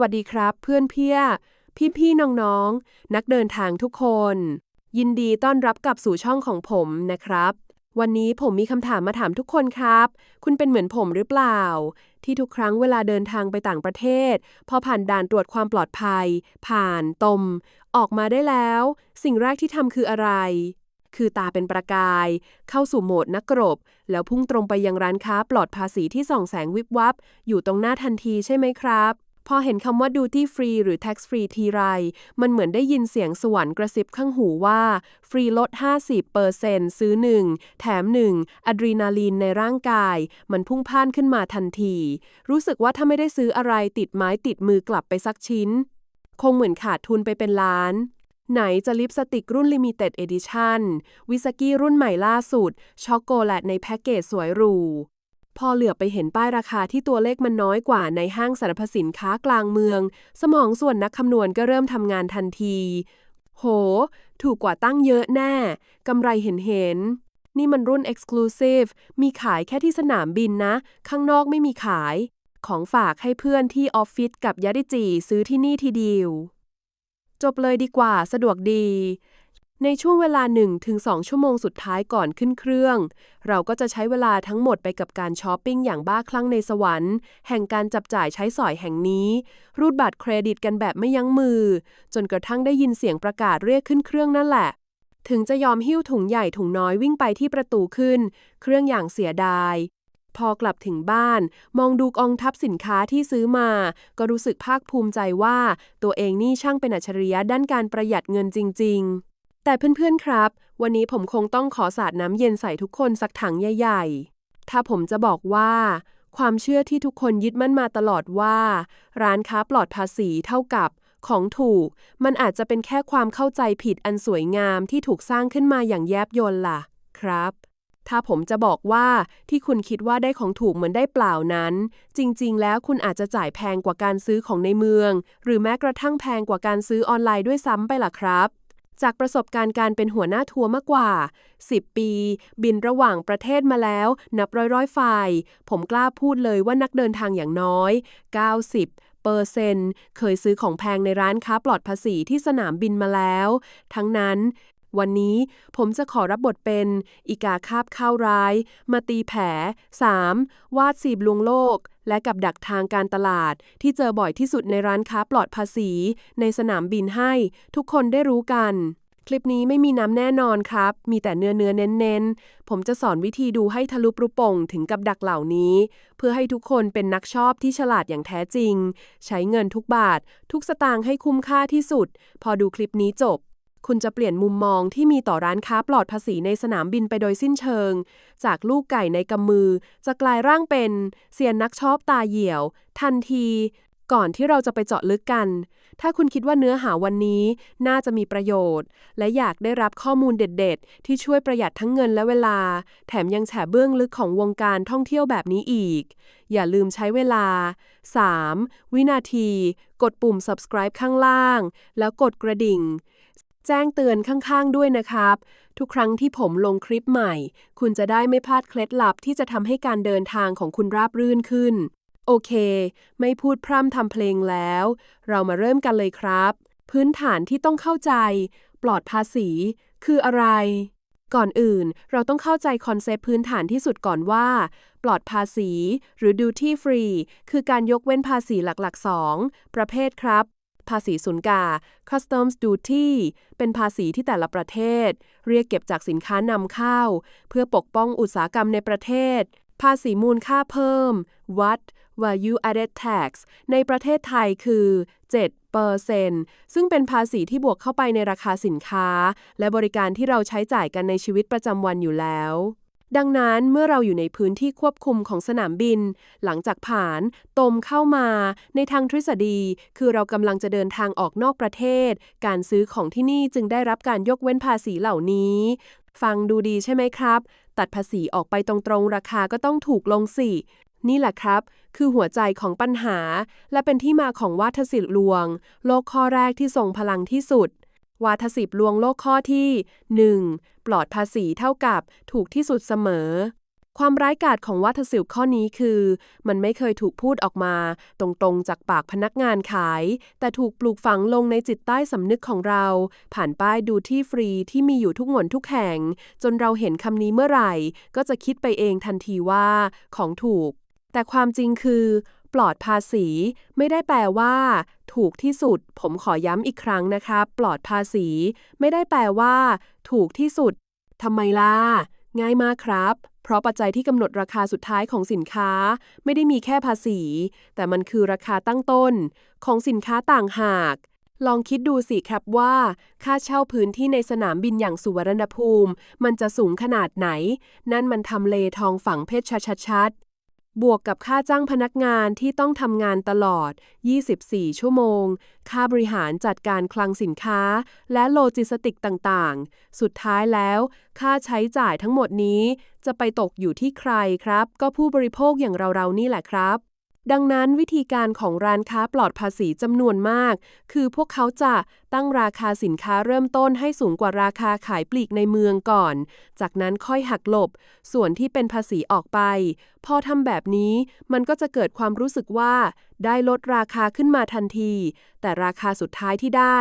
วัสดีครับ เพื่อนเพียพี่พี่ๆน้องนักเดินทางทุกคน ยินดีต้อนรับกลับสู่ช่องของผมนะครับ วันนี้ผมมีคำถามมาถามทุกคนครับ คุณเป็นเหมือนผมหรือเปล่า ที่ทุกครั้งเวลาเดินทางไปต่างประเทศ พอผ่านด่านตรวจความปลอดภัย ผ่านตม ออกมาได้แล้ว สิ่งแรกที่ทำคืออะไรคือตาเป็นประกาย เข้าสู่โหมดนักกรบ แล้วพุ่งตรงไปยังร้านค้าปลอดภาษีที่ส่องแสงวิบวับ อยู่ตรงหน้าทันทีใช่ไหมครับ พอเห็นคำว่า duty free หรือ tax free ทีไร มันเหมือนได้ยินเสียงสวรรค์กระซิบข้างหูว่า ฟรีลด 50%ซื้อ 1 แถม 1อะดรีนาลีนในร่างกาย มันพุ่งพ่านขึ้นมาทันที รู้สึกว่าถ้าไม่ได้ซื้ออะไรติดไม้ติดมือกลับไปสักชิ้น คงเหมือนขาดทุนไปเป็นล้านไหนจะลิปสติกรุ่น Limited Edition วิสกี้รุ่นใหม่ล่าสุด ช็อกโกแลตในแพ็กเกจสวยหรู พอเหลือบไปเห็นป้ายราคาที่ตัวเลขมันน้อยกว่าในห้างสรรพสินค้ากลางเมือง สมองส่วนนักคำนวณก็เริ่มทำงานทันที โห ถูกกว่าตั้งเยอะแน่ กำไรเห็นเห็น นี่มันรุ่น Exclusive มีขายแค่ที่สนามบินนะ ข้างนอกไม่มีขาย ของฝากให้เพื่อนที่ออฟฟิศกับยาดิจีซื้อที่นี่ทีเดียว จบเลยดีกว่าสะดวกดี ในช่วงเวลา 1-2 ชั่วโมงสุดท้ายก่อนขึ้นเครื่อง เราก็จะใช้เวลาทั้งหมดไปกับการช้อปปิ้งอย่างบ้าคลั่งในสวรรค์ แห่งการจับจ่ายใช้สอยแห่งนี้ รูดบัตรเครดิตกันแบบไม่ยั้งมือ จนกระทั่งได้ยินเสียงประกาศเรียกขึ้นเครื่องนั่นแหละ ถึงจะยอมหิ้วถุงใหญ่ถุงน้อยวิ่งไปที่ประตูขึ้น เครื่องอย่างเสียดาย พอกลับถึงบ้าน มองดูกองทัพสินค้าที่ซื้อมา ก็รู้สึกภาคภูมิใจว่า ตัวเองนี่ช่างเป็นอัจฉริยะด้านการประหยัดเงินจริง ๆ แต่เพื่อนๆครับ วันนี้ผมคงต้องขอสาดน้ำเย็นใส่ทุกคนสักถังใหญ่ๆ ถ้าผมจะบอกว่า ความเชื่อที่ทุกคนยึดมั่นมาตลอดว่า ร้านค้าปลอดภาษีเท่ากับของถูก มันอาจจะเป็นแค่ความเข้าใจผิดอันสวยงามที่ถูกสร้างขึ้นมาอย่างแยบยลล่ะ ครับ ถ้าผมจะบอกว่าที่คุณคิดว่าได้ของถูกเหมือนได้เปล่านั้น จริงๆ แล้วคุณอาจจะจ่ายแพงกว่าการซื้อของในเมือง หรือแม้กระทั่งแพงกว่าการซื้อออนไลน์ด้วยซ้ำไปล่ะครับ จากประสบการณ์การเป็นหัวหน้าทัวร์มากกว่า 10 ปี บินระหว่างประเทศมาแล้ว นับร้อยร้อยไฟล์ผมกล้าพูดเลยว่านักเดินทางอย่างน้อย 90เปอร์เซนเคยซื้อของแพงในร้านค้าปลอดภาษีที่สนามบินมาแล้ว ทั้งนั้น วันนี้ผมจะขอรับบทเป็น อีกาคาบข้าวร้าย มาตีแผล 3. วาดสีบลวงโลก และกับดักทางการตลาด ที่เจอบ่อยที่สุดในร้านค้าปลอดภาษี ในสนามบินให้ ทุกคนได้รู้กัน คลิปนี้ไม่มีน้ำแน่นอนครับ มีแต่เนื้อเนื้อเน้นๆ ผมจะสอนวิธีดูให้ทะลุปรุโป่งถึงกับดักเหล่านี้ เพื่อให้ทุกคนเป็นนักชอบที่ฉลาดอย่างแท้จริง ใช้เงินทุกบาท ทุกสตางค์ให้คุ้มค่าที่สุด พอดูคลิปนี้จบ คุณจะเปลี่ยนมุมมองที่มีต่อร้านค้าปลอดภาษีในสนามบินไปโดยสิ้นเชิง จากลูกไก่ในกำมือ จะกลายร่างเป็นเซียนนักชอบตาเหี่ยว ทันที ก่อนที่เราจะไปเจาะลึกกัน ถ้าคุณคิดว่าเนื้อหาวันนี้น่าจะมีประโยชน์ และอยากได้รับข้อมูลเด็ด ๆ ที่ช่วยประหยัดทั้งเงินและเวลา แถมยังแฉเบื้องลึกของวงการท่องเที่ยวแบบนี้อีก อย่าลืมใช้เวลา 3. วินาที กดปุ่ม subscribe ข้างล่าง แล้วกดกระดิ่ง แจ้งเตือนข้างๆด้วยนะครับ ทุกครั้งที่ผมลงคลิปใหม่ คุณจะได้ไม่พลาดเคล็ดลับที่จะทำให้การเดินทางของคุณราบรื่นขึ้น โอเค ไม่พูดพร่ำทำเพลงแล้ว เรามาเริ่มกันเลยครับ พื้นฐานที่ต้องเข้าใจ ปลอดภาษี คืออะไร ก่อนอื่น เราต้องเข้าใจคอนเซปต์พื้นฐานที่สุดก่อนว่า ปลอดภาษี หรือ duty free คือการยกเว้นภาษีหลักๆ 2 ประเภทครับ ภาษีสุลกา customs duty เป็นภาษีที่แต่ละประเทศ เรียกเก็บจากสินค้านำเข้า เพื่อปกป้องอุตสาหกรรมในประเทศ ภาษีมูลค่าเพิ่ม วัด value added tax ในประเทศไทยคือ 7เปอร์เซนซึ่งเป็นภาษีที่บวกเข้าไปในราคาสินค้า และบริการที่เราใช้จ่ายกันในชีวิตประจำวันอยู่แล้ว ดังนั้นเมื่อเราอยู่ในพื้นที่ควบคุมของสนามบิน หลังจากผ่านตมเข้ามา ในทางทฤษฎี คือเรากำลังจะเดินทางออกนอกประเทศ การซื้อของที่นี่จึงได้รับการยกเว้นภาษีเหล่านี้ ฟังดูดีใช่ไหมครับ ตัดภาษีออกไปตรงๆ ราคาก็ต้องถูกลงสินี่แหละครับ คือหัวใจของปัญหา และเป็นที่มาของวาทศิลป์ลวง โลกข้อแรกที่ทรงพลังที่สุด วาทศิลป์ลวงโลกข้อที่ 1. ปลอดภาษีเท่ากับถูกที่สุดเสมอ ความร้ายกาจของวัฒศิลป์ข้อนี้คือ มันไม่เคยถูกพูดออกมา ตรงๆจากปากพนักงานขาย แต่ถูกปลูกฝังลงในจิตใต้สำนึกของเรา ผ่านป้ายดูที่ฟรีที่มีอยู่ทุกหนทุกแห่ง จนเราเห็นคำนี้เมื่อไหร่ ก็จะคิดไปเองทันทีว่า ของถูก แต่ความจริงคือ ปลอดภาษี ไม่ได้แปลว่า ถูกที่สุด ผมขอย้ำอีกครั้งนะครับปลอดภาษี ไม่ได้แปลว่า ถูกที่สุดทำไมล่ะ ง่ายมากครับ เพราะปัจจัยที่กำหนดราคาสุดท้ายของสินค้า ไม่ได้มีแค่ภาษี แต่มันคือราคาตั้งต้น ของสินค้าต่างหาก ลองคิดดูสิครับว่า ค่าเช่าพื้นที่ในสนามบินอย่างสุวรรณภูมิ มันจะสูงขนาดไหน นั่นมันทำเลทองฝังเพชรชัดๆ บวกกับค่าจ้างพนักงานที่ต้องทำงานตลอด 24 ชั่วโมง ค่าบริหารจัดการคลังสินค้า และโลจิสติกต่างๆ สุดท้ายแล้ว ค่าใช้จ่ายทั้งหมดนี้ จะไปตกอยู่ที่ใครครับ ก็ผู้บริโภคอย่างเราๆนี่แหละครับ ดังนั้นวิธีการของร้านค้าปลอดภาษีจำนวนมาก คือพวกเขาจะตั้งราคาสินค้าเริ่มต้นให้สูงกว่าราคาขายปลีกในเมืองก่อน จากนั้นค่อยหักหลบ ส่วนที่เป็นภาษีออกไป พอทำแบบนี้มันก็จะเกิดความรู้สึกว่า ได้ลดราคาขึ้นมาทันที แต่ราคาสุดท้ายที่ได้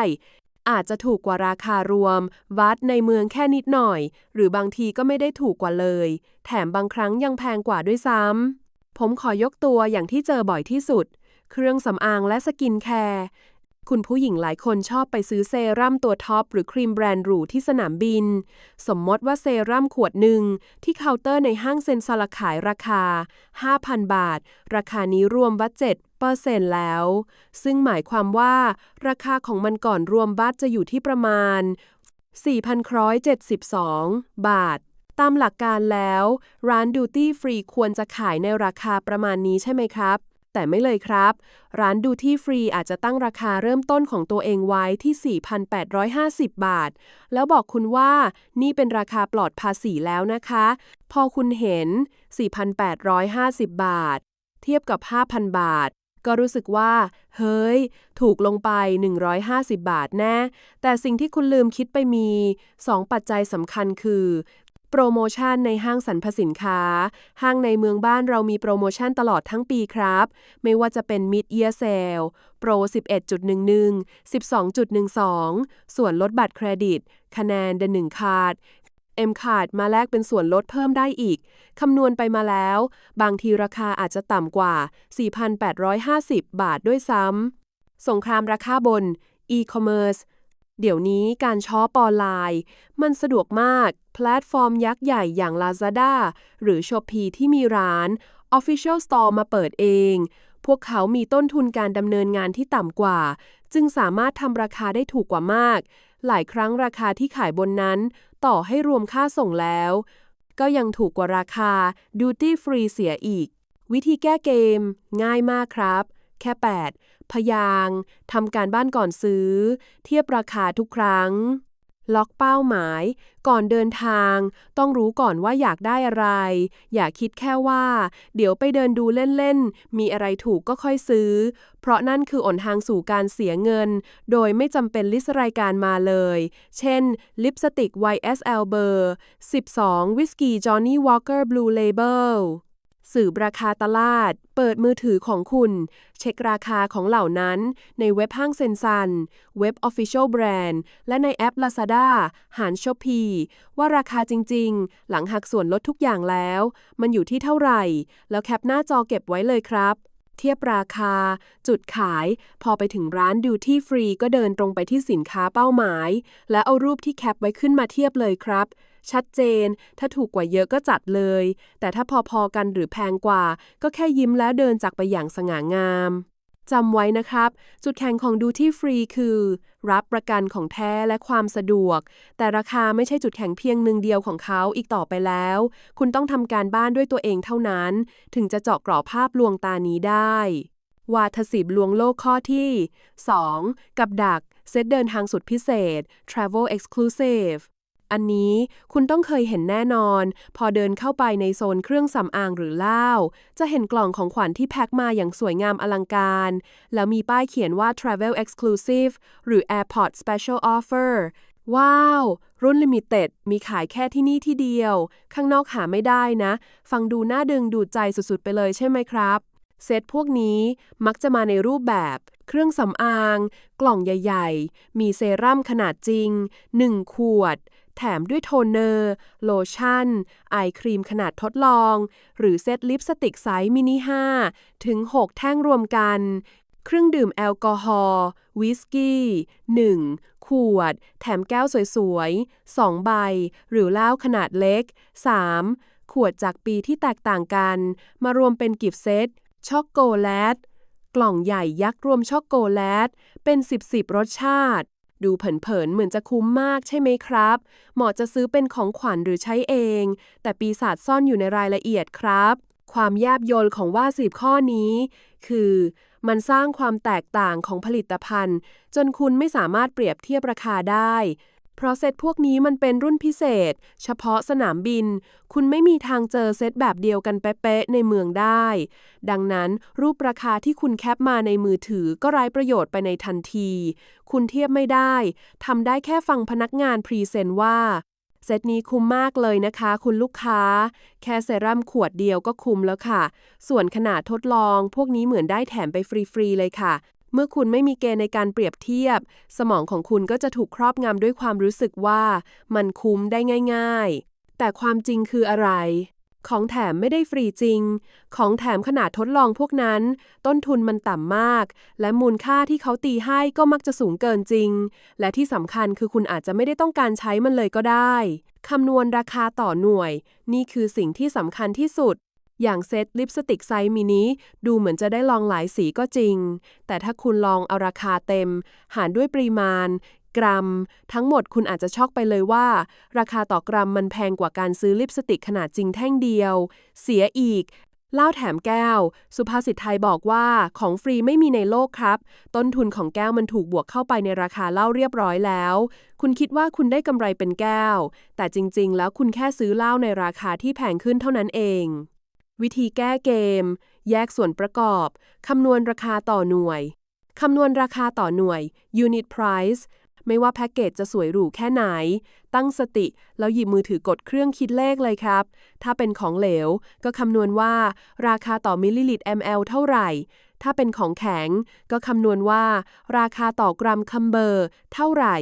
อาจจะถูกกว่าราคารวม วัดในเมืองแค่นิดหน่อย หรือบางทีก็ไม่ได้ถูกกว่าเลย แถมบางครั้งยังแพงกว่าด้วยซ้ำ ผมขอยกตัวอย่างที่เจอบ่อยที่สุด เครื่องสำอางและสกินแคร์คุณผู้หญิงหลายคนชอบไปซื้อเซรั่มตัวท็อปหรือครีมแบรนด์หรูที่สนามบิน สมมติว่าเซรั่มขวดหนึ่งที่เคาน์เตอร์ในห้างเซ็นซาลขายราคา 5,000 บาท ราคานี้รวมบัตเจ็ตเปอร์เซ็นต์แล้ว ซึ่งหมายความว่า ราคาของมันก่อนรวมบัตจะอยู่ที่ประมาณ 4,172 บาท ตามหลักการแล้ว ร้านดูตี้ฟรีควรจะขายในราคาประมาณนี้ใช่ไหมครับ แต่ไม่เลยครับ ร้านดูที่ฟรีอาจจะตั้งราคาเริ่มต้นของตัวเองไว้ที่ 4,850 บาท แล้วบอกคุณว่านี่เป็นราคาปลอดภาษีแล้วนะคะ พอคุณเห็น 4,850 บาท เทียบกับ 5,000 บาทก็รู้สึกว่า เฮ้ย ถูกลงไป 150 บาทแน่ แต่สิ่งที่คุณลืมคิดไปมี 2 ปัจจัยสำคัญคือ โปรโมชั่นในห้างสรรพสินค้า ห้างในเมืองบ้านเรามีโปรโมชั่นตลอดทั้งปีครับ ไม่ว่าจะเป็น Mid Year Sale โปร 11.11 12.12 ส่วนลดบัตรเครดิต คะแนนเดน1คาร์ด M Card มาแลกเป็นส่วนลดเพิ่มได้อีก คำนวณไปมาแล้ว บางทีราคาอาจจะต่ำกว่า 4,850 บาทด้วยซ้ำ สงครามราคาบน e-commerce เดี๋ยวนี้การช้อปออนไลน์ มันสะดวกมาก แพลตฟอร์มยักษ์ใหญ่อย่าง Lazada หรือ Shopee ที่มีร้าน Official Store มาเปิดเอง พวกเขามีต้นทุนการดำเนินงานที่ต่ำกว่า จึงสามารถทำราคาได้ถูกกว่ามาก หลายครั้งราคาที่ขายบนนั้น ต่อให้รวมค่าส่งแล้ว ก็ยังถูกกว่าราคา Duty Free เสียอีก วิธีแก้เกม ง่ายมากครับ แค่ 8 พยางทำการบ้านก่อนซื้อ เทียบราคาทุกครั้ง ล็อกเป้าหมาย ก่อนเดินทาง ต้องรู้ก่อนว่าอยากได้อะไร อย่าคิดแค่ว่า เดี๋ยวไปเดินดูเล่นๆ มีอะไรถูกก็ค่อยซื้อ เพราะนั่นคืออนทางสู่การเสียเงิน โดยไม่จำเป็นลิสต์รายการมาเลย เช่น ลิปสติก YSL เบอร์ 12 วิสกี้ Johnny Walker Blue Label สืบราคาตลาด เปิดมือถือของคุณ เช็คราคาของเหล่านั้น ในเว็บห้างเซนซัน เว็บ Official Brand และในแอป Lazada หาร Shopee ว่าราคาจริงๆ หลังหักส่วนลดทุกอย่างแล้ว มันอยู่ที่เท่าไหร่ แล้วแคปหน้าจอเก็บไว้เลยครับ เทียบราคา จุดขาย พอไปถึงร้านดูที่ฟรีก็เดินตรงไปที่สินค้าเป้าหมาย และเอารูปที่แคปไว้ขึ้นมาเทียบเลยครับ ชัดเจน ถ้าถูกกว่าเยอะก็จัดเลย แต่ถ้าพอๆกันหรือแพงกว่า ก็แค่ยิ้มแล้วเดินจากไปอย่างสง่างามจำไว้นะครับ จุดแข็งของดูที่ฟรีคือ รับประกันของแท้และความสะดวก แต่ราคาไม่ใช่จุดแข็งเพียงหนึ่งเดียวของเขาอีกต่อไปแล้ว คุณต้องทำการบ้านด้วยตัวเองเท่านั้น ถึงจะเจาะกรอบภาพลวงตานี้ได้ วาทศิลป์ลวงโลกข้อที่ 2. กับดัก เซตเดินทางสุดพิเศษ Travel Exclusive อันนี้คุณต้องเคยเห็นแน่นอน พอเดินเข้าไปในโซนเครื่องสำอางหรือเหล้าจะเห็นกล่องของขวัญที่แพ็คมาอย่างสวยงามอลังการ แล้วมีป้ายเขียนว่า Travel Exclusive หรือ Airport Special Offer ว้าว รุ่นลิมิเต็ดมีขายแค่ที่นี่ที่เดียว ข้างนอกหาไม่ได้นะ ฟังดูน่าดึงดูดใจสุดๆ ไปเลยใช่ไหมครับ เซตพวกนี้มักจะมาในรูปแบบ เครื่องสำอาง กล่องใหญ่ ๆ มีเซรั่มขนาดจริง 1 ขวด แถมด้วยโทนเนอร์ โลชั่น ไอครีมขนาดทดลอง หรือเซตลิปสติกไซส์มินิ5ถึง 6 แท่งรวมกัน เครื่องดื่มแอลกอฮอล์วิสกี้ 1 ขวด แถมแก้วสวยๆ 2 ใบ หรือเหล้าขนาดเล็ก 3 ขวดจากปีที่แตกต่างกัน มารวมเป็นกิฟต์เซตช็อกโกแลต กล่องใหญ่ยักษ์รวมช็อกโกแลต เป็น 10 10 รสชาติ ดูเผินๆเหมือนจะคุ้มมากใช่ไหมครับ เหมาะจะซื้อเป็นของขวัญหรือใช้เอง แต่ปีศาจซ่อนอยู่ในรายละเอียดครับ ความแยบยลของว่าสิบข้อนี้ คือ มันสร้างความแตกต่างของผลิตภัณฑ์ จนคุณไม่สามารถเปรียบเทียบราคาได้ เพราะเซตพวกนี้มันเป็นรุ่นพิเศษ เฉพาะสนามบิน คุณไม่มีทางเจอเซตแบบเดียวกันเป๊ะๆในเมืองได้ ดังนั้นรูปราคาที่คุณแคปมาในมือถือก็ไร้ประโยชน์ไปในทันที คุณเทียบไม่ได้ทำได้แค่ฟังพนักงานพรีเซนต์ว่าเซตนี้คุ้มมากเลยนะคะ คุณลูกค้า แค่เซรั่มขวดเดียวก็คุ้มแล้วค่ะ ส่วนขนาดทดลอง พวกนี้เหมือนได้แถมไปฟรี ๆ เลยค่ะ เมื่อคุณไม่มีเกณฑ์ในการเปรียบเทียบ สมองของคุณก็จะถูกครอบงำด้วยความรู้สึกว่ามันคุ้มได้ง่าย ๆ แต่ความจริงคืออะไร ของแถมไม่ได้ฟรีจริง ของแถมขนาดทดลองพวกนั้น ต้นทุนมันต่ำมาก และมูลค่าที่เขาตีให้ก็มักจะสูงเกินจริง และที่สำคัญคือคุณอาจจะไม่ได้ต้องการใช้มันเลยก็ได้คำนวณราคาต่อหน่วย นี่คือสิ่งที่สำคัญที่สุด อย่างเซตลิปสติกไซส์มินิดูเหมือนจะได้ลองหลายสีก็จริง แต่ถ้าคุณลองเอาราคาเต็ม หารด้วยปริมาณ กรัม ทั้งหมดคุณอาจจะช็อกไปเลยว่า ราคาต่อกรัมมันแพงกว่าการซื้อลิปสติกขนาดจริงแท่งเดียว เสียอีกเล้าแถมแก้ว สุภาษิตไทยบอกว่าของฟรีไม่มีในโลกครับ ต้นทุนของแก้วมันถูกบวกเข้าไปในราคาเหล้าเรียบร้อยแล้ว คุณคิดว่าคุณได้กำไรเป็นแก้ว แต่จริงๆ แล้วคุณแค่ซื้อเหล้าในราคาที่แพงขึ้นเท่านั้นเอง วิธีแก้เกม แยกส่วนประกอบ คำนวณราคาต่อหน่วย คำนวณราคาต่อหน่วย unit price ไม่ว่าแพ็กเกจจะสวยหรูแค่ไหน ตั้งสติ แล้วหยิบมือถือกดเครื่องคิดเลขเลยครับ ถ้าเป็นของเหลว ก็คำนวณว่า ราคาต่อมิลลิลิตร ml เท่าไหร่ ถ้าเป็นของแข็ง ก็คำนวณว่า ราคาต่อกรัมคัมเบอร์ เท่าไหร่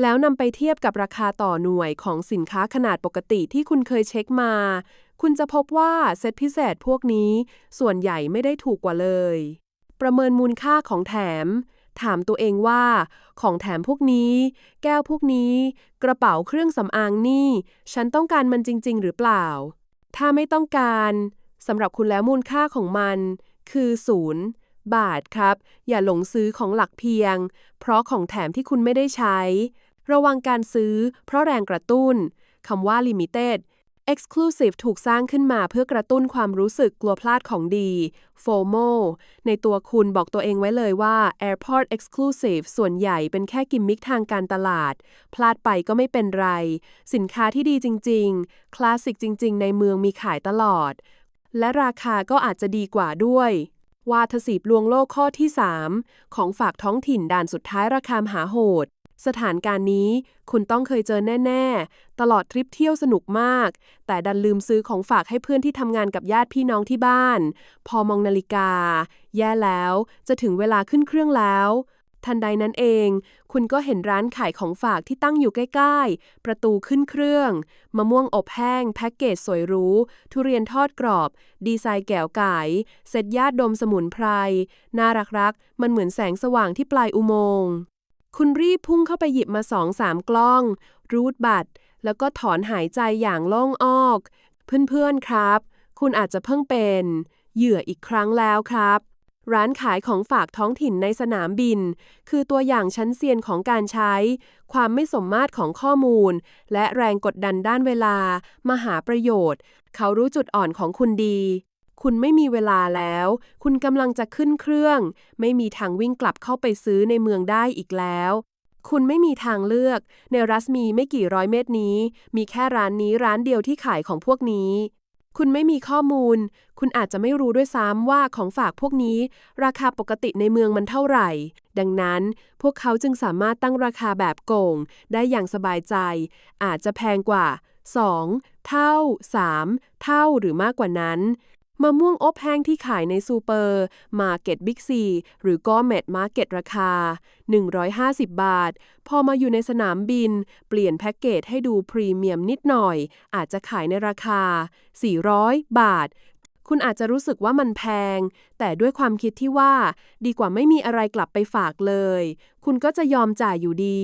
แล้วนำไปเทียบกับราคาต่อหน่วยของสินค้าขนาดปกติที่คุณเคยเช็คมา คุณจะพบว่าเซตพิเศษพวกนี้ส่วนใหญ่ไม่ได้ถูกกว่าเลย ประเมินมูลค่าของแถม ถามตัวเองว่า ของแถมพวกนี้ แก้วพวกนี้ กระเป๋าเครื่องสำอางนี่ ฉันต้องการมันจริง ๆ หรือเปล่า ถ้าไม่ต้องการสำหรับคุณแล้วมูลค่าของมัน คือศูนย์บาทครับ อย่าหลงซื้อของหลักเพียง เพราะของแถมที่คุณไม่ได้ใช้ ระวังการซื้อ เพราะแรงกระตุ้นคำว่า limited Exclusive ถูกสร้างขึ้นมาเพื่อกระตุ้นความรู้สึกกลัวพลาดของดี FOMO ในตัวคุณบอกตัวเองไว้เลยว่า Airport Exclusive ส่วนใหญ่เป็นแค่กิมมิคทางการตลาด พลาดไปก็ไม่เป็นไร สินค้าที่ดีจริง ๆ คลาสสิกจริง ๆ ในเมืองมีขายตลอด และราคาก็อาจจะดีกว่าด้วยวาทศิลป์ลวงโลกข้อที่ 3 ของฝากท้องถิ่นด่านสุดท้ายราคามหาโหด สถานการณ์นี้คุณต้องเคยเจอแน่ ๆ ตลอดทริปเที่ยวสนุกมาก แต่ดันลืมซื้อของฝากให้เพื่อนที่ทำงานกับญาติพี่น้องที่บ้าน พอมองนาฬิกา แย่แล้ว จะถึงเวลาขึ้นเครื่องแล้ว ทันใดนั้นเอง คุณก็เห็นร้านขายของฝากที่ตั้งอยู่ใกล้ ๆ ประตูขึ้นเครื่อง มะม่วงอบแห้ง แพ็กเกจสวยหรูทุเรียนทอดกรอบ ดีไซน์แก๋วไก่เซตญาติดมสมุนไพร น่ารักๆ มันเหมือนแสงสว่างที่ปลายอุโมงค์ คุณรีบพุ่งเข้าไปหยิบมาสองสามกล้อง รูดบัตร แล้วก็ถอนหายใจอย่างโล่งออก เพื่อนๆครับ คุณอาจจะเพิ่งเป็น เหยื่ออีกครั้งแล้วครับ ร้านขายของฝากท้องถิ่นในสนามบิน คือตัวอย่างชั้นเซียนของการใช้ ความไม่สมมาตรของข้อมูล และแรงกดดันด้านเวลามาหาประโยชน์ เขารู้จุดอ่อนของคุณดี คุณไม่มีเวลาแล้ว คุณกำลังจะขึ้นเครื่อง ไม่มีทางวิ่งกลับเข้าไปซื้อในเมืองได้อีกแล้ว คุณไม่มีทางเลือก ในรัสมีไม่กี่ร้อยเมตรนี้ มีแค่ร้านนี้ร้านเดียวที่ขายของพวกนี้ คุณไม่มีข้อมูล คุณอาจจะไม่รู้ด้วยซ้ำว่าของฝากพวกนี้ ราคาปกติในเมืองมันเท่าไหร่ ดังนั้นพวกเขาจึงสามารถตั้งราคาแบบโกง ได้อย่างสบายใจ อาจจะแพงกว่า 2 เท่า 3 เท่าหรือมากกว่านั้น มะม่วงอบแห้งที่ขายในซูเปอร์ มาร์เก็ตบิ๊กซีหรือก็เมดมาร์เก็ตราคา 150 บาท พอมาอยู่ในสนามบิน เปลี่ยนแพ็กเกจให้ดูพรีเมียมนิดหน่อย อาจจะขายในราคา 400 บาท คุณอาจจะรู้สึกว่ามันแพง แต่ด้วยความคิดที่ว่า ดีกว่าไม่มีอะไรกลับไปฝากเลย คุณก็จะยอมจ่ายอยู่ดี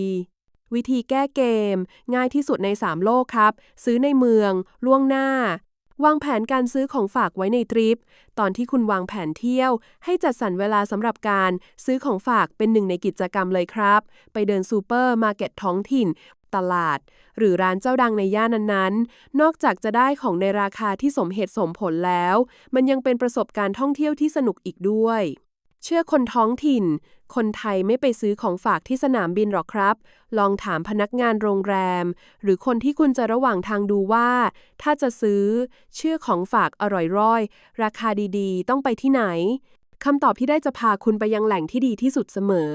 วิธีแก้เกม ง่ายที่สุดใน 3 โลกครับ ซื้อในเมือง ล่วงหน้า วางแผนการซื้อของฝากไว้ในทริป ตอนที่คุณวางแผนเที่ยว ให้จัดสรรเวลาสำหรับการ ซื้อของฝากเป็นหนึ่งในกิจกรรมเลยครับ ไปเดินซูเปอร์มาร์เก็ตท้องถิ่น ตลาด หรือร้านเจ้าดังในย่านนั้นๆ นอกจากจะได้ของในราคาที่สมเหตุสมผลแล้ว มันยังเป็นประสบการณ์ท่องเที่ยวที่สนุกอีกด้วย เชื่อคนท้องถิ่น คนไทยไม่ไปซื้อของฝากที่สนามบินหรอกครับ ลองถามพนักงานโรงแรม หรือคนที่คุณจะระหว่างทางดูว่า ถ้าจะซื้อ เชื่อของฝากอร่อยร้อย ราคาดีๆ ต้องไปที่ไหนคำตอบที่ได้จะพาคุณไปยังแหล่งที่ดีที่สุดเสมอ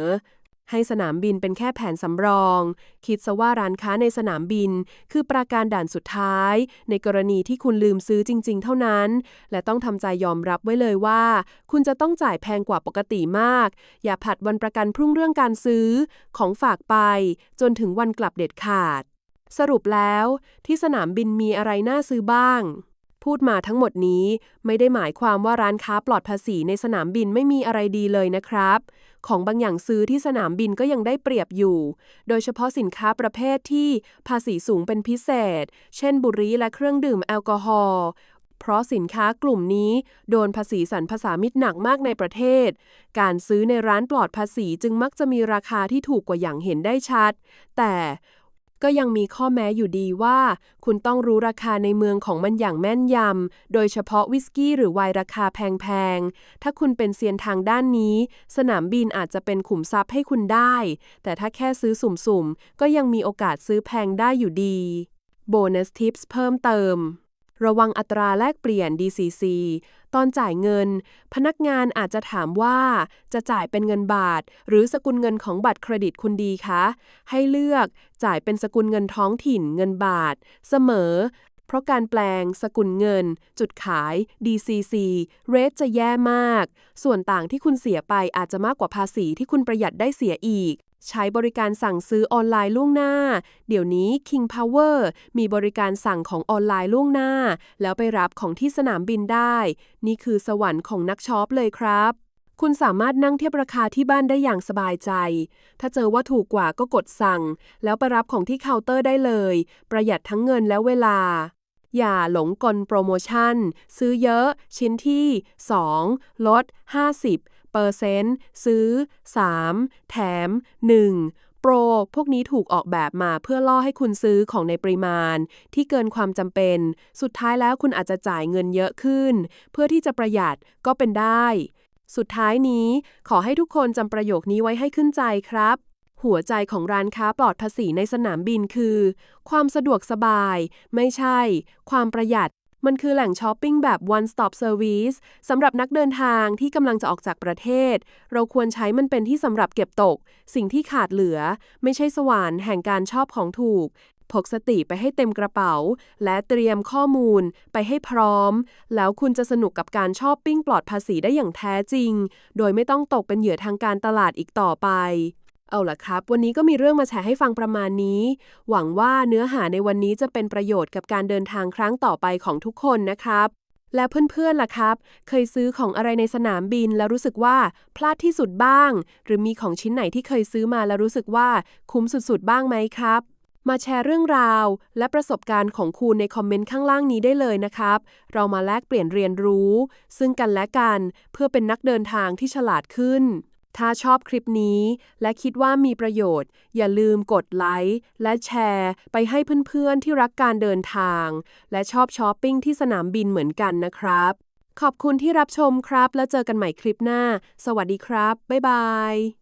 ให้สนามบินเป็นแค่แผนสำรอง คิดซะว่าร้านค้าในสนามบิน คือปราการด่านสุดท้าย ในกรณีที่คุณลืมซื้อจริง ๆ เท่านั้น และต้องทำใจยอมรับไว้เลยว่า คุณจะต้องจ่ายแพงกว่าปกติมาก อย่าผัดวันประกันพรุ่งเรื่องการซื้อของฝากไป จนถึงวันกลับเด็ดขาด สรุปแล้ว ที่สนามบินมีอะไรน่าซื้อบ้าง พูดมาทั้งหมดนี้ไม่ได้หมายความว่าร้านค้าปลอดภาษีในสนามบินไม่มีอะไรดีเลยนะครับ ของบางอย่างซื้อที่สนามบินก็ยังได้เปรียบอยู่ โดยเฉพาะสินค้าประเภทที่ภาษีสูงเป็นพิเศษ เช่น บุหรี่และเครื่องดื่มแอลกอฮอล์เพราะสินค้ากลุ่มนี้โดนภาษีสรรพสามิตหนักมากในประเทศ การซื้อในร้านปลอดภาษีจึงมักจะมีราคาที่ถูกกว่าอย่างเห็นได้ชัด แต่ ก็ยังมีข้อแม้อยู่ดีว่า คุณต้องรู้ราคาในเมืองของมันอย่างแม่นยำ โดยเฉพาะวิสกี้หรือไวน์ราคาแพงๆ ถ้าคุณเป็นเซียนทางด้านนี้ สนามบินอาจจะเป็นขุมทรัพย์ให้คุณได้ แต่ถ้าแค่ซื้อสุ่มๆ ก็ยังมีโอกาสซื้อแพงได้อยู่ดี โบนัสทิปส์เพิ่มเติม ระวังอัตราแลกเปลี่ยน DCC ตอนจ่ายเงิน พนักงานอาจจะถามว่า จะจ่ายเป็นเงินบาท หรือสกุลเงินของบัตรเครดิตคุณดีคะ ให้เลือกจ่ายเป็นสกุลเงินท้องถิ่นเงินบาท เสมอ เพราะการแปลง สกุลเงิน จุดขาย DCC เรทจะแย่มาก ส่วนต่างที่คุณเสียไปอาจจะมากกว่าภาษีที่คุณประหยัดได้เสียอีก ใช้บริการสั่งซื้อออนไลน์ล่วงหน้า เดี๋ยวนี้ King Power มีบริการสั่งของออนไลน์ล่วงหน้า แล้วไปรับของที่สนามบินได้ นี่คือสวรรค์ของนักช็อปเลยครับ คุณสามารถนั่งเทียบราคาที่บ้านได้อย่างสบายใจ ถ้าเจอว่าถูกกว่าก็กดสั่ง แล้วไปรับของที่เคาน์เตอร์ได้เลย ประหยัดทั้งเงินและเวลา อย่าหลงกลโปรโมชั่น ซื้อเยอะ ชิ้นที่ 2 ลด 50 เปอร์เซ็นต์ซื้อ 3 แถม 1 โปร พวกนี้ถูกออกแบบมาเพื่อล่อให้คุณซื้อของในปริมาณ ที่เกินความจำเป็น สุดท้ายแล้วคุณอาจจะจ่ายเงินเยอะขึ้น เพื่อที่จะประหยัดก็เป็นได้ สุดท้ายนี้ ขอให้ทุกคนจำประโยคนี้ไว้ให้ขึ้นใจครับหัวใจของร้านค้าปลอดภาษีในสนามบินคือ ความสะดวกสบาย ไม่ใช่ ความประหยัด มันคือแหล่งช้อปปิ้งแบบ one stop service สำหรับนักเดินทางที่กำลังจะออกจากประเทศ เราควรใช้มันเป็นที่สำหรับเก็บตก สิ่งที่ขาดเหลือ ไม่ใช่สวรรค์แห่งการชอบของถูกพกสติไปให้เต็มกระเป๋า และเตรียมข้อมูลไปให้พร้อม แล้วคุณจะสนุกกับการช้อปปิ้งปลอดภาษีได้อย่างแท้จริง โดยไม่ต้องตกเป็นเหยื่อทางการตลาดอีกต่อไป เอาล่ะครับ วันนี้ก็มีเรื่องมาแชร์ให้ฟังประมาณนี้ หวังว่าเนื้อหาในวันนี้จะเป็นประโยชน์กับการเดินทางครั้งต่อไปของทุกคนนะครับ และเพื่อนๆล่ะครับ เคยซื้อของอะไรในสนามบินแล้วรู้สึกว่าพลาดที่สุดบ้าง หรือมีของชิ้นไหนที่เคยซื้อมาแล้วรู้สึกว่าคุ้มสุดๆบ้างไหมครับมาแชร์เรื่องราว และประสบการณ์ของคุณในคอมเมนต์ข้างล่างนี้ได้เลยนะครับ เรามาแลกเปลี่ยนเรียนรู้ ซึ่งกันและกันเพื่อเป็นนักเดินทางที่ฉลาดขึ้น ถ้าชอบคลิปนี้ และคิดว่ามีประโยชน์ อย่าลืมกดไลค์และแชร์ไปให้เพื่อนๆที่รักการเดินทาง และชอบช้อปปิ้งที่สนามบินเหมือนกันนะครับ ขอบคุณที่รับชมครับ แล้วเจอกันใหม่คลิปหน้า สวัสดีครับ บ๊ายบาย